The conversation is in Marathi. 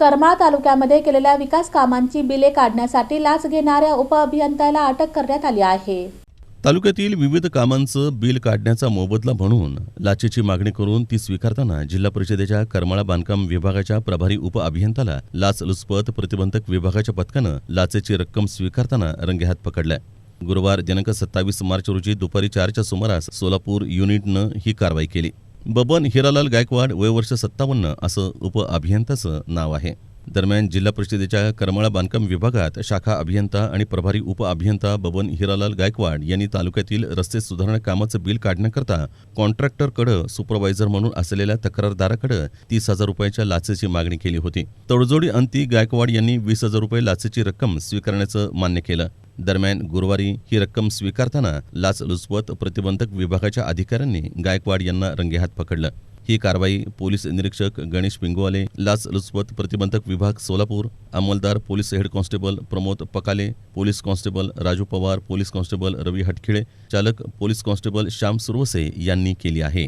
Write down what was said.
करमाळ तालुक्यामध्ये केलेल्या विकास कामांची बिले काढण्यासाठी लाच घेणाऱ्या उपअभियंत्याला अटक करण्यात आली आहे. तालुक्यातील विविध कामांचं बिल काढण्याचा मोबदला म्हणून लाचेची मागणी करून ती स्वीकारताना जिल्हा परिषदेच्या करमाळा बांधकाम विभागाच्या प्रभारी उपअभियंत्याला लाचलुचपत प्रतिबंधक विभागाच्या पथकानं लाचेची रक्कम स्वीकारताना रंगेहात पकडलाय. गुरुवार दिनांक सत्तावीस मार्च रोजी दुपारी चारच्या सुमारास सोलापूर युनिटनं ही कारवाई केली. बबन हिरालाल गायकवाड वय वर्ष सत्तावन्न असं उपअभियंत्याचं नाव आहे. दरम्यान जिल्हा परिषदेच्या करमाळा बांधकाम विभागात शाखा अभियंता आणि प्रभारी उपअभियंता बबन हिरालाल गायकवाड यांनी तालुक्यातील रस्ते सुधारणा कामाचं बिल काढण्याकरता कॉन्ट्रॅक्टरकडं सुपरवायझर म्हणून असलेल्या तक्रारदाराकडं तीस हजार रुपयाच्या लाचेची मागणी केली होती. तडजोडी अंती गायकवाड यांनी वीस हजार रुपये लाचेची रक्कम स्वीकारण्याचं मान्य केलं. दरम्यान गुरुवारी ही रक्कम स्वीकारताना लाचलुचपत प्रतिबंधक विभागाच्या अधिकाऱ्यांनी गायकवाड यांना रंगेहात पकडलं. ही कारवाई पोलीस निरीक्षक गणेश पिंगुवाले लाचलुचपत प्रतिबंधक विभाग Solapur अंमलदार police head constable Pramod Pakale police constable Raju Pawar police constable Ravi Hatkhile चालक पोलीस कॉन्स्टेबल श्याम सुरवसे यांनी केली आहे.